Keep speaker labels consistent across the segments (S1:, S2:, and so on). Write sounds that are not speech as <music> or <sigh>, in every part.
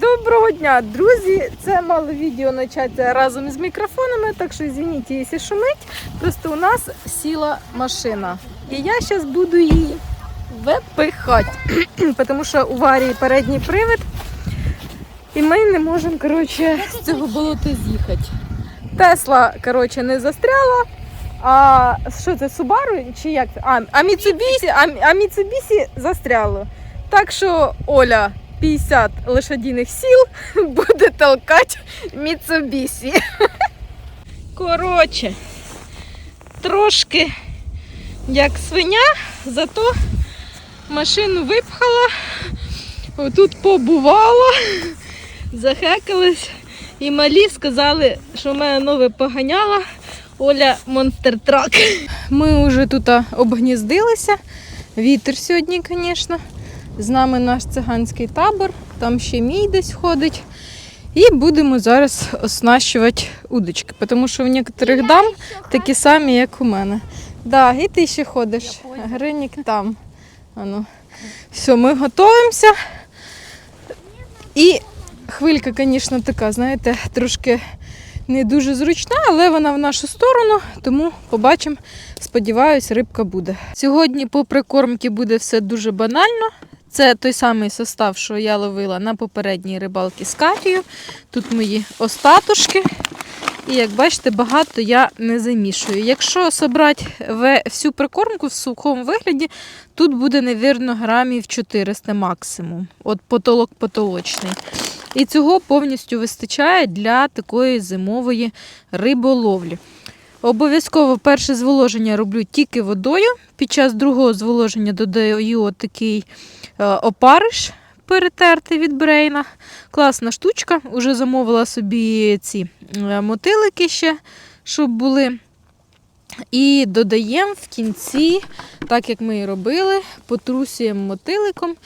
S1: Доброго дня, друзі! Це мало відео почати разом з мікрофонами, так що извините, якщо шумить. Просто у нас сіла машина. І я зараз буду її випихати, <clears throat> тому що у Варії передній привід. І ми не можемо коротше, з цього болота з'їхати. Тесла коротше, не застряла. А що це Subaru чи як? А, а Mitsubishi, а, а Mitsubishi застряло. Так що Оля 50 лошадиних сіл буде толкати Mitsubishi. Коротше, трошки як свиня, зато машину випхала, отут побувала, <laughs> захекалась. І малі сказали, що в мене нове поганяло Оля Монстертрак. Ми вже тут обгніздилися. Вітер сьогодні, звісно. З нами наш циганський табор, там ще мій десь ходить. І будемо зараз оснащувати удочки, тому що в некоторих дам такі самі, як у мене. Да, і ти ще ходиш. Гринік там. Ану. Все, ми готуємося. І хвилька, звісно, така, знаєте, трошки не дуже зручна, але вона в нашу сторону, тому побачимо. Сподіваюсь, рибка буде. Сьогодні по прикормці буде все дуже банально. Це той самий состав, що я ловила на попередній рибалці з Катією. Тут мої остаточки. І як бачите, багато я не замішую. Якщо собрати всю прикормку в сухому вигляді, тут буде, невірно, грамів 400 максимум. От потолок потолочний. І цього повністю вистачає для такої зимової риболовлі. Обов'язково перше зволоження роблю тільки водою. Під час другого зволоження додаю такий е, опариш перетертий від брейна. Класна штучка. Уже замовила собі ці е, мотилики ще, щоб були. І додаємо в кінці, так як ми і робили, потрусуємо мотиликом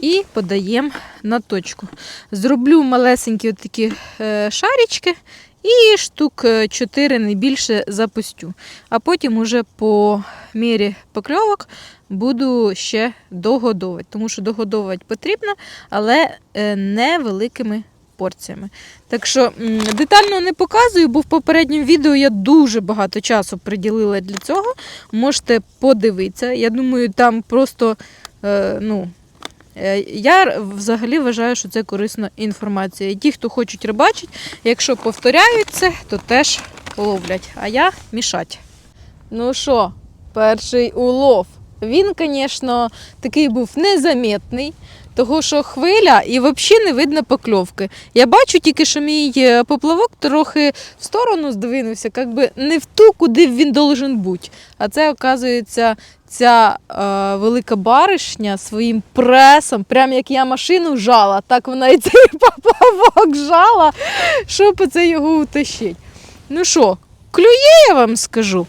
S1: і подаємо на точку. Зроблю малесенькі такі е, шарічки і штук 4 не більше запустю. А потім уже по мірі покльовок буду ще догодовувати, тому що догодовувати потрібно, але е, невеликими порціями. Так що детально не показую, бо в попередньому відео я дуже багато часу приділила для цього. Можете подивитися. Я думаю, там просто е, ну. Е, Я взагалі вважаю, що це корисна інформація. І ті, хто хочуть рибачити, якщо повторяють це, то теж ловлять. А я мішать. Ну що, перший улов. Він, звісно, такий був незамітний, того що хвиля і взагалі не видно покльовки. Я бачу тільки, що мій е, поплавок трохи в сторону здвинувся, як би не в ту, куди він должен бути. А це, оказується, ця е, велика баришня своїм пресом, прям як я машину жала, так вона і цей <laughs> поплавок жала, щоб це його утащити. Ну що, клює, я вам скажу.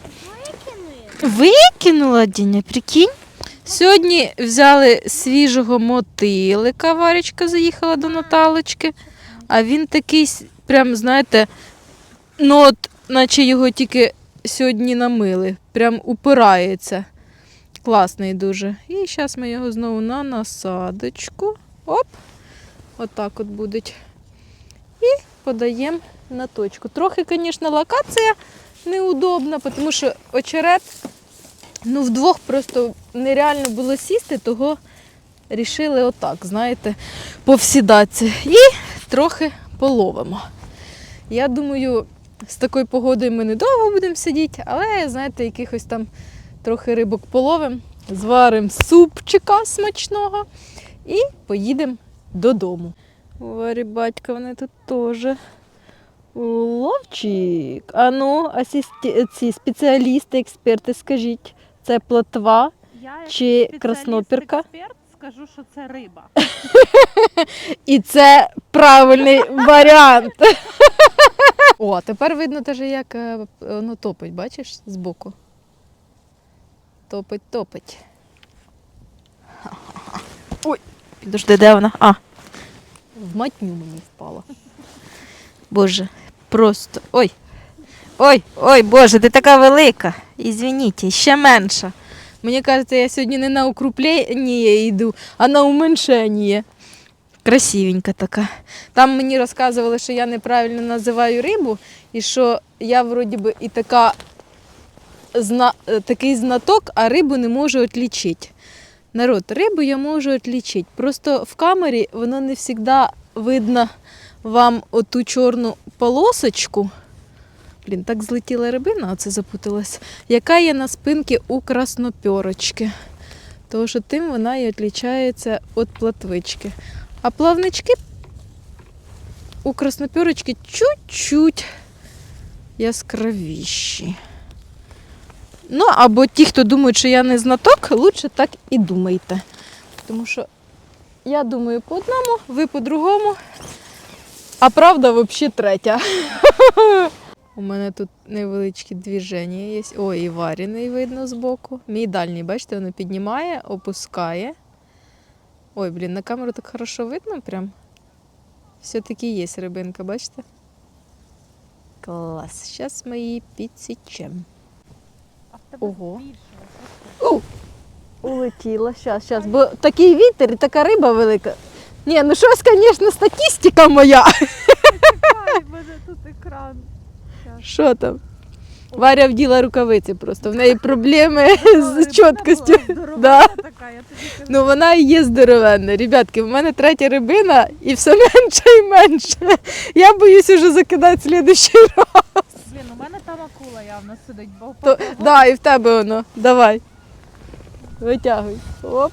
S1: Викинула Діня, прикинь. Сьогодні взяли свіжого мотилика, Варечка заїхала до Наталочки, а він такий, прям, знаєте, ну от, наче його тільки сьогодні намили, прям упирається. Класний дуже. І зараз ми його знову на насадочку. Оп! Отак от буде. І подаємо на точку. Трохи, звісно, локація неудобна, тому що очерет ну, вдвох просто нереально було сісти, того рішили отак, знаєте, повсідатися. І трохи половимо. Я думаю, з такою погодою ми недовго будемо сидіти, але, знаєте, якихось там трохи рибок половимо, зваримо супчика смачного і поїдемо додому. Варі батька, вони тут теж. Ловчик. А ну, асисті... ці спеціалісти, експерти, скажіть, це плотва
S2: Я як
S1: чи краснопірка?
S2: експерт скажу, що це риба.
S1: І це правильний <laughs> варіант. О, тепер видно теж, як е, воно топить, бачиш, збоку. Топить, топить. Ой, підожди, де вона? А. В матню мені впала. Боже, просто. Ой. Ой, ой, Боже, ти така велика. Ізвініть, ще менша. Мені кажеться, я сьогодні не на укріплення йду, а на уменьшення. Красивенька така. Там мені розказували, що я неправильно називаю рибу, і що я вроді би і така зна... е, такий знаток, а рибу не можу відлічити. Народ, рибу я можу відлічити. Просто в камері воно не завжди видно вам оту чорну полосочку. Блін, так злетіла рибина, оце запуталась, яка є на спинці у краснопьорочки. Тому що тим вона і відрізняється від платвички. А плавнички у краснопьорочки чуть-чуть яскравіші. Ну, або ті, хто думають, що я не знаток, лучше так і думайте. Тому що я думаю по одному, ви по-другому, а правда взагалі третя. У мене тут невеличкі движення є. Ой, і варений видно збоку. Мій дальній, бачите, воно піднімає, опускає. Ой, блін, на камеру так хорошо видно прям. Все-таки є рибинка, бачите? Клас. Зараз ми її підсічемо. Ого.
S2: збільшилося.
S1: Улетіла, щас, щас, бо такий вітер і така риба велика. Ні, ну щось, звісно, статистика моя.
S2: Чекай, в мене тут екран.
S1: Що там? Варя вділа рукавиці просто. В неї проблеми <laughs> з
S2: вона
S1: чіткостю. Да. Ну вона і є здоровенна. Ребятки, в мене третя рибина і все <laughs> менше і менше. Я боюсь уже закидати слідущий раз.
S2: Блін, у мене там акула явно сидить, бо
S1: То, да, і в тебе воно. Давай. Витягуй. Оп.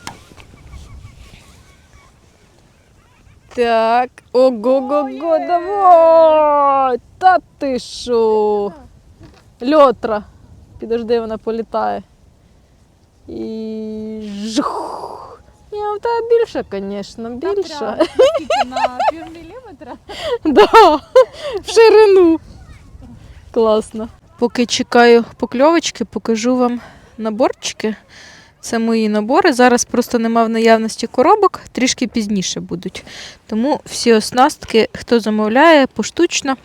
S1: Так. Ого-го-го, давай! Та ти що? Льотра. Підожди, вона політає. І жух. Ні, в тебе більше, звісно, більше. <laughs>
S2: на пів міліметра.
S1: Да, в ширину. Класно. Поки чекаю покльовочки, покажу вам наборчики. Це мої набори. Зараз просто нема в наявності коробок, трішки пізніше будуть. Тому всі оснастки, хто замовляє, поштучно,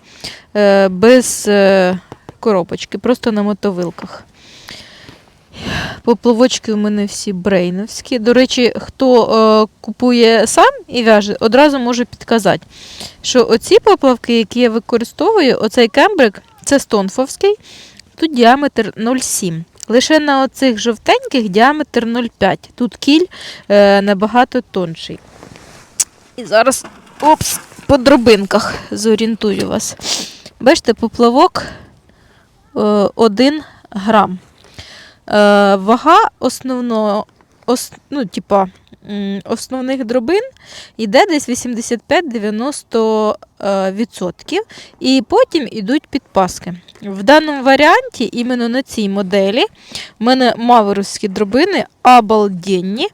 S1: е, без е, коробочки, просто на мотовилках. Поплавочки у мене всі брейновські. До речі, хто е, купує сам і в'яже, одразу може підказати, що оці поплавки, які я використовую, оцей кембрик, це стонфовський, тут діаметр 0,7. Лише на оцих жовтеньких діаметр 0,5. Тут кіль е, набагато тонший. І зараз опс, по дробинках зорієнтую вас. Бачите, поплавок 1 грам. Е, вага основного, ос, ну, типа, основних дробин йде десь 85-90%. е, І потім йдуть підпаски. В даному варіанті, іменно на цій моделі, в мене маверовські дробини обалденні.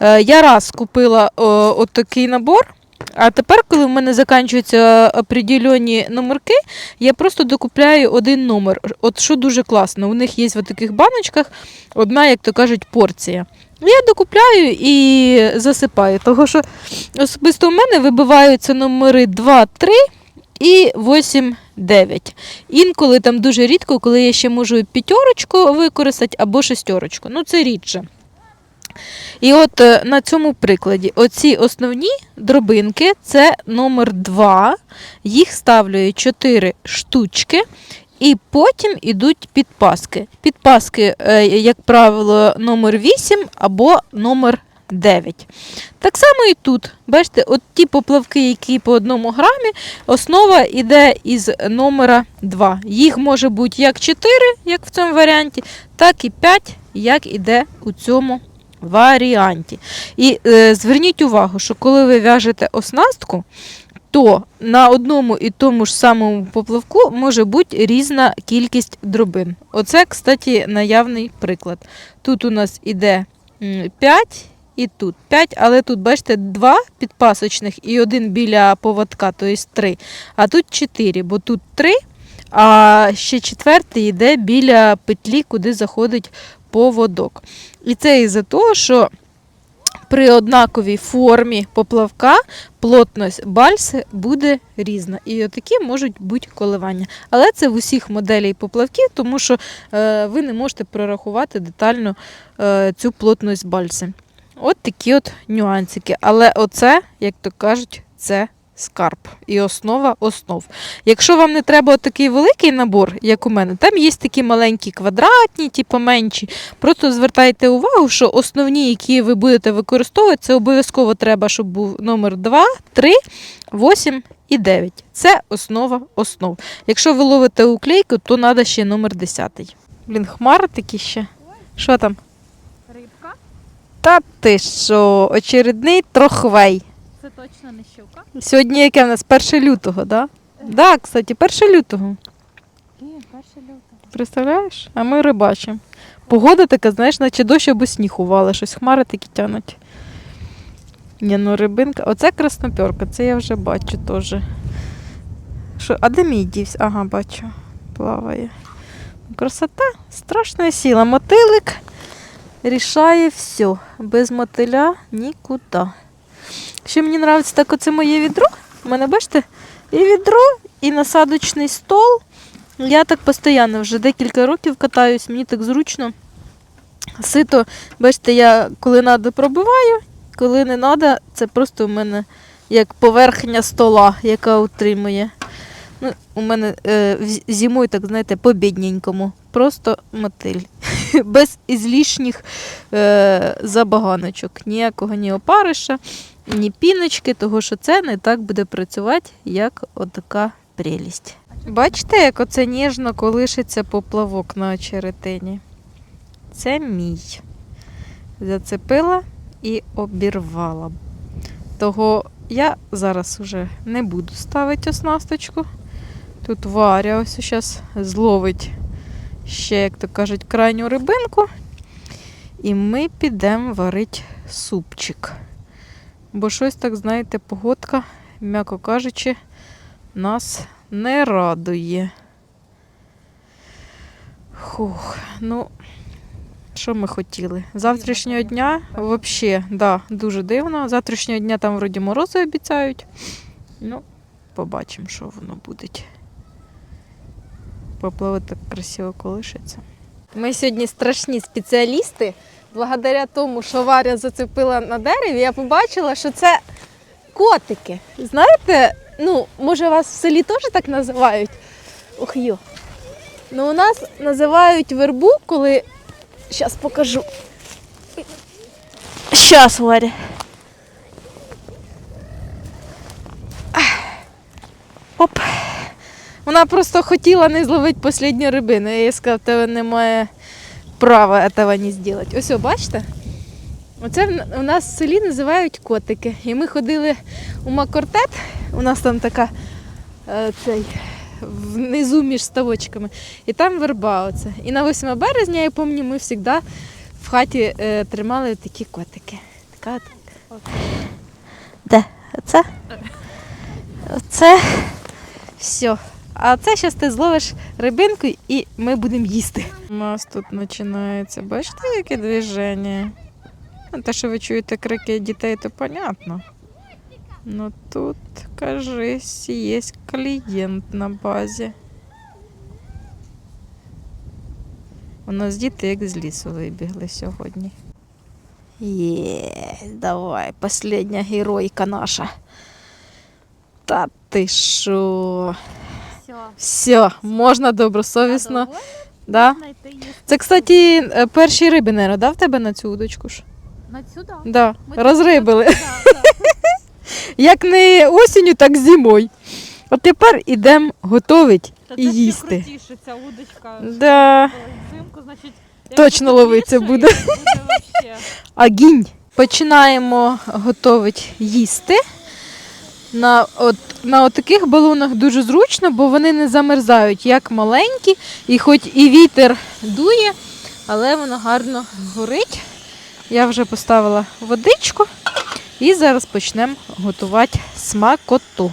S1: Е, Я раз купила о, от такий набор. А тепер, коли в мене закінчуються определені номерки, я просто докупляю один номер. От що дуже класно, у них є в таких баночках одна, як то кажуть, порція. Я докупляю і засипаю, тому що особисто у мене вибиваються номери 2, 3 і 8, 9. Інколи там дуже рідко, коли я ще можу п'ятерочку використати або шестерочку. Ну, це рідше. І от е, на цьому прикладі оці основні дробинки це номер 2. Їх ставлю 4 штучки. І потім йдуть підпаски. Підпаски, е, як правило, номер 8 або номер 9. Так само і тут. Бачите, от ті поплавки, які по одному грамі, основа йде із номера 2. Їх може бути як 4, як в цьому варіанті, так і 5, як іде у цьому варіанті. І е, зверніть увагу, що коли ви в'яжете оснастку, то на одному і тому ж самому поплавку може бути різна кількість дробин. Оце, кстати, наявний приклад. Тут у нас іде 5 і тут 5, але тут, бачите, два підпасочних і один біля поводка, тобто 3. А тут 4, бо тут 3, а ще четвертий йде біля петлі, куди заходить поводок. І це із-за того, що при однаковій формі поплавка плотність бальси буде різна. І отакі можуть бути коливання. Але це в усіх моделей поплавків, тому що е, ви не можете прорахувати детально е, цю плотність бальси. От такі от нюансики. Але оце, як то кажуть, це скарб і основа основ. Якщо вам не треба такий великий набор, як у мене, там є такі маленькі квадратні, типу менші. Просто звертайте увагу, що основні, які ви будете використовувати, це обов'язково треба, щоб був номер 2, 3, 8 і 9. Це основа основ. Якщо ви ловите уклейку, то треба ще номер 10. Блін, хмари такі ще. Що там?
S2: Рибка.
S1: Та ти що, очередний трохвей.
S2: Це точно не щука.
S1: Сьогодні яке в нас? 1 лютого, да? Да, кстати, 1 лютого.
S2: Ні, перше лютого.
S1: Представляєш? А ми рибачимо. Погода така, знаєш, наче дощ або сніг ували, щось хмари такі тянуть. Ні, ну рибинка. Оце краснопьорка, це я вже бачу теж. Що, а де мій дівся? Ага, бачу. Плаває. Красота, страшна сила. Мотилик рішає все. Без мотиля нікуди. Ще мені подобається так оце моє відро. У мене, бачите, і відро, і насадочний стол. Я так постійно вже декілька років катаюсь, мені так зручно. Сито, бачите, я коли треба пробиваю, коли не треба, це просто у мене як поверхня стола, яка утримує. Ну, у мене е, зимою, так знаєте, по бідненькому. Просто мотиль. <laughs> Без ізлішніх е, забаганочок. Ніякого ні опариша, ні піночки, того що це не так буде працювати, як отака прелість. Бачите, як оце ніжно колишиться поплавок на очеретині? Це мій. Зацепила і обірвала. Того я зараз уже не буду ставити оснасточку. Тут Варя ось зараз зловить ще, як то кажуть, крайню рибинку. І ми підемо варити супчик. Бо щось так, знаєте, погодка, м'яко кажучи, нас не радує. Хух, ну, що ми хотіли? Завтрашнього дня взагалі, да, дуже дивно. Завтрашнього дня там вроді морози обіцяють. Ну, побачимо, що воно буде. Поплаве так красиво колишиться. Ми сьогодні страшні спеціалісти. Благодаря тому, що Варя зацепила на дереві, я побачила, що це котики. Знаєте, ну, може, вас в селі теж так називають? Ох йо. Ну, у нас називають вербу, коли. Зараз покажу. Щас, Варя. Оп. Вона просто хотіла не зловити останню рибину. Я їй сказав, тебе немає права цього не зробити. Ось, бачите? Оце у нас в селі називають котики. І ми ходили у Макортет, у нас там така е, цей, внизу між ставочками. І там верба оце. І на 8 березня, я пам'ятаю, ми завжди в хаті е, тримали такі котики. Така от. Де? Оце? Оце. Все. А це зараз ти зловиш рибинку і ми будемо їсти. У нас тут починається, бачите, яке движення? Ну, Те, що ви чуєте крики дітей, то понятно. Ну тут, кажись, є клієнт на базі. У нас діти як з лісу вибігли сьогодні. Є, давай, последня геройка наша. Та ти що?
S2: Все.
S1: Можна добросовісно. Да? Це, кстати, е, перші риби, не да, в тебе на цю удочку ж?
S2: На сюди.
S1: Да,
S2: Ми
S1: розрибили.
S2: Да, да. <laughs>
S1: Як не осінню, так зимою. От тепер ідемо готувати
S2: Та
S1: і
S2: це ще
S1: їсти.
S2: крутіше ця удочка.
S1: Да.
S2: Взимку, значить, як
S1: Точно
S2: буде
S1: ловиться буде.
S2: буде вообще. <laughs>
S1: Агінь. Починаємо готувати їсти. На, от, на таких балонах дуже зручно, бо вони не замерзають, як маленькі, і хоч і вітер дує, але воно гарно горить. Я вже поставила водичку і зараз почнемо готувати смакоту.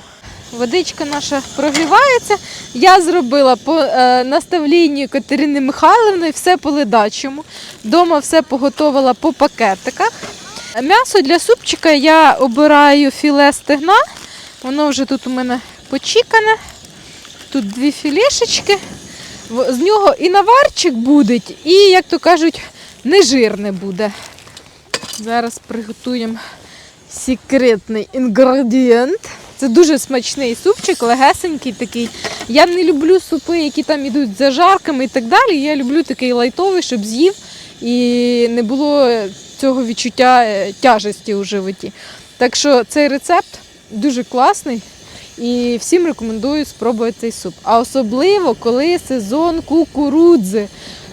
S1: Водичка наша прогрівається. Я зробила по е, наставлінню Катерини Михайловни все по ледачому. Дома все поготовила по пакетиках. М'ясо для супчика я обираю філе стегна. Воно вже тут у мене почікане. Тут дві філешечки. З нього і наварчик буде, і, як то кажуть, нежирне буде. Зараз приготуємо секретний інгредієнт. Це дуже смачний супчик, легесенький такий. Я не люблю супи, які там йдуть з зажарками і так далі. Я люблю такий лайтовий, щоб з'їв і не було цього відчуття е, тяжесті у животі. Так що цей рецепт дуже класний і всім рекомендую спробувати цей суп. А особливо, коли сезон кукурудзи.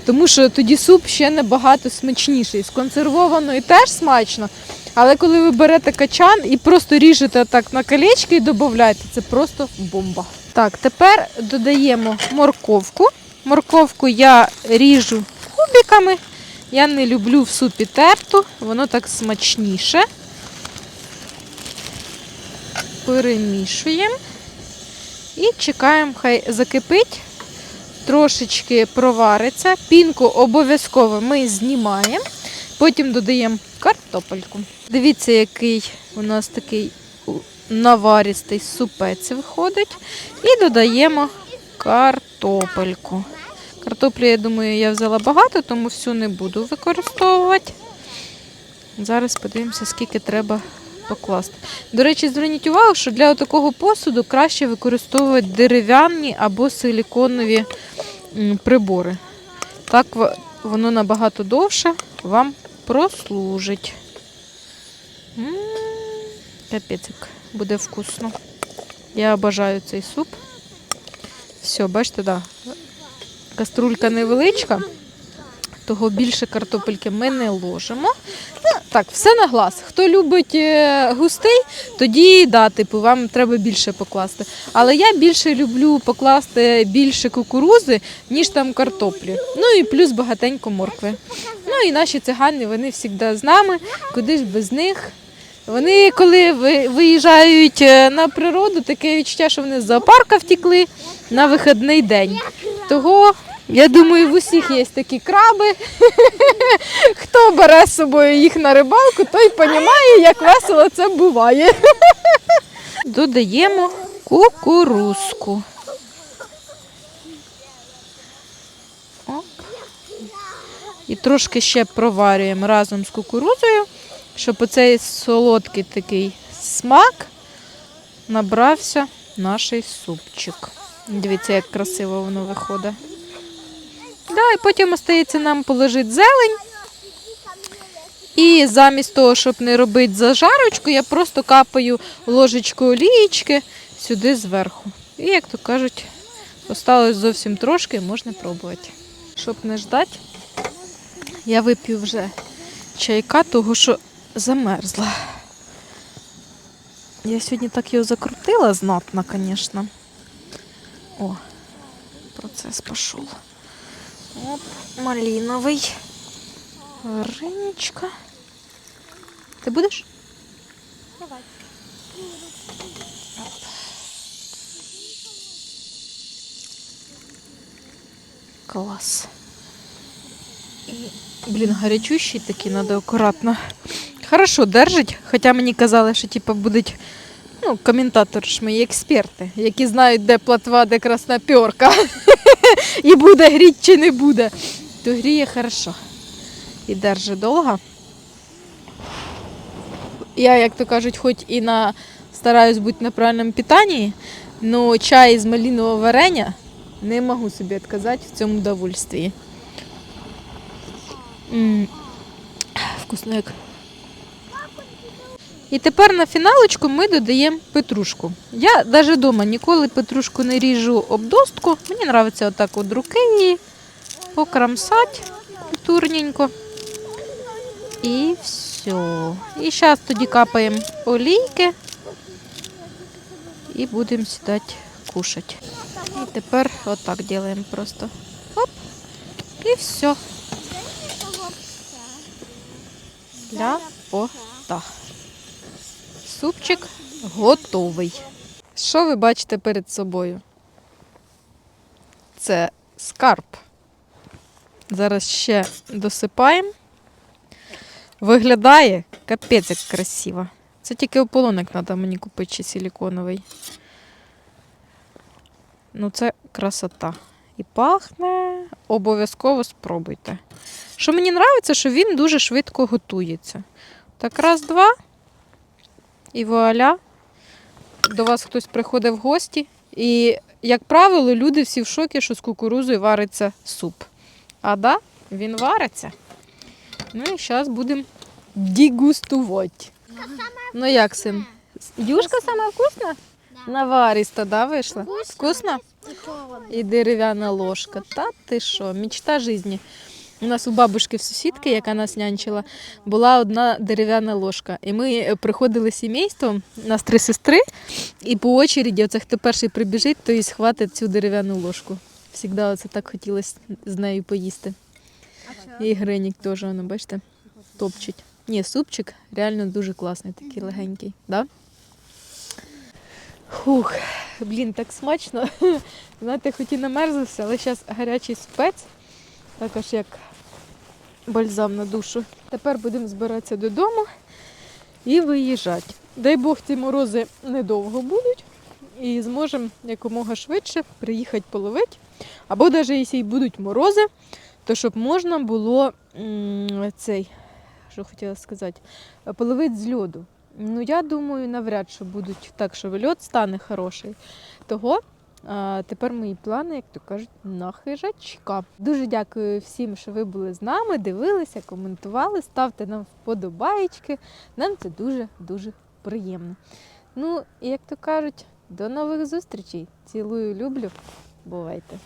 S1: Тому що тоді суп ще набагато смачніший. З консервованої теж смачно. Але коли ви берете качан і просто ріжете так на колечки і додаєте, це просто бомба. Так, тепер додаємо морковку. Морковку я ріжу кубиками. Я не люблю в супі терту, воно так смачніше. Перемішуємо і чекаємо, хай закипить, трошечки провариться. Пінку обов'язково ми знімаємо, потім додаємо картопельку. Дивіться, який у нас такий наваристий супець виходить. І додаємо картопельку. Картоплю, я думаю, я взяла багато, тому всю не буду використовувати. Зараз подивимося, скільки треба покласти. До речі, зверніть увагу, що для такого посуду краще використовувати дерев'яні або силіконові прибори. Так воно набагато довше вам прослужить. М, як буде вкусно. Я обожаю цей суп. Все, бачите, да. Каструлька невеличка, того більше картопельки ми не ложимо. Ну, так, все на глаз. Хто любить е, густий, тоді да, типу, вам треба більше покласти. Але я більше люблю покласти більше кукурузи, ніж там картоплі. Ну і плюс багатенько моркви. Ну і наші цигани, вони завжди з нами, куди ж без них. Вони, коли виїжджають е, на природу, таке відчуття, що вони з зоопарка втікли на вихідний день. Того, я думаю, в усіх є такі краби. <laughs> Хто бере з собою їх на рибалку, той розуміє, як весело це буває. <laughs> Додаємо кукурузку. І трошки ще проварюємо разом з кукурузою, щоб оцей солодкий такий смак набрався наш супчик. Дивіться, як красиво воно виходить. Да, і потім остається нам положити зелень. І замість того, щоб не робити зажарочку, я просто капаю ложечку олієчки сюди зверху. І, як то кажуть, осталось зовсім трошки, можна пробувати. Щоб не ждати, я вип'ю вже чайка, того що замерзла. Я сьогодні так його закрутила знатно, звісно. О, процес пішов. Оп, малиновий. Вареничка. Ти будеш?
S2: Давай.
S1: Клас. І, блін, гарячущий такий, треба акуратно. Хорошо держить, хоча мені казали, що типу, будуть ну, коментатори ж мої експерти, які знають, де платва, де красна пьорка. <laughs> <laughs> І буде гріть чи не буде. То гріє хорошо. І держить довго. Я, як то кажуть, хоч і на стараюсь бути на правильному питанні, але чай з малинового варення не можу собі відказати в цьому удовольствии. М, Вкусно як. І тепер на фіналочку ми додаємо петрушку. Я навіть вдома ніколи петрушку не ріжу об достку. Мені подобається отак от руки її покрамсати культурненько. І все. І зараз тоді капаємо олійки і будемо сідати кушати. І тепер отак робимо просто. Оп. І все. Для пота. Супчик готовий. Що ви бачите перед собою? Це скарб. Зараз ще досипаємо. Виглядає капець як красиво. Це тільки ополоник треба мені купити чи силіконовий. Ну, це красота. І пахне. Обов'язково спробуйте. Що мені подобається, що він дуже швидко готується. Так, раз, два. І вуаля. До вас хтось приходить в гості. І, як правило, люди всі в шокі, що з кукурузою вариться суп. А да, він вариться. Ну і зараз будемо дегустувати. Ну як син? Юшка саме вкусна? Навариста, да, вийшла? Вкусно? І дерев'яна ложка. Та ти що, мічта житті. У нас у бабушки в сусідки, яка нас нянчила, була одна дерев'яна ложка. І ми е, приходили сімейством, нас три сестри, і по очереді, оце хто перший прибіжить, то і схватить цю дерев'яну ложку. Всігда оце так хотілося з нею поїсти. І гринік теж, воно, бачите, топчить. Ні, супчик реально дуже класний, такий легенький. Да? Хух, блін, так смачно. <laughs> Знаєте, хоч і намерзлося, але зараз гарячий спець, також як бальзам на душу. Тепер будемо збиратися додому і виїжджати. Дай Бог, ці морози недовго будуть і зможемо якомога швидше приїхати половити. Або навіть якщо й будуть морози, то щоб можна було цей, що хотіла сказати, половити з льоду. Ну, я думаю, навряд чи будуть так, що льод стане хороший. Того тепер мої плани, як то кажуть, на хижачка. Дуже дякую всім, що ви були з нами, дивилися, коментували, ставте нам вподобаєчки. Нам це дуже-дуже приємно. Ну, і як то кажуть, до нових зустрічей. Цілую, люблю. Бувайте!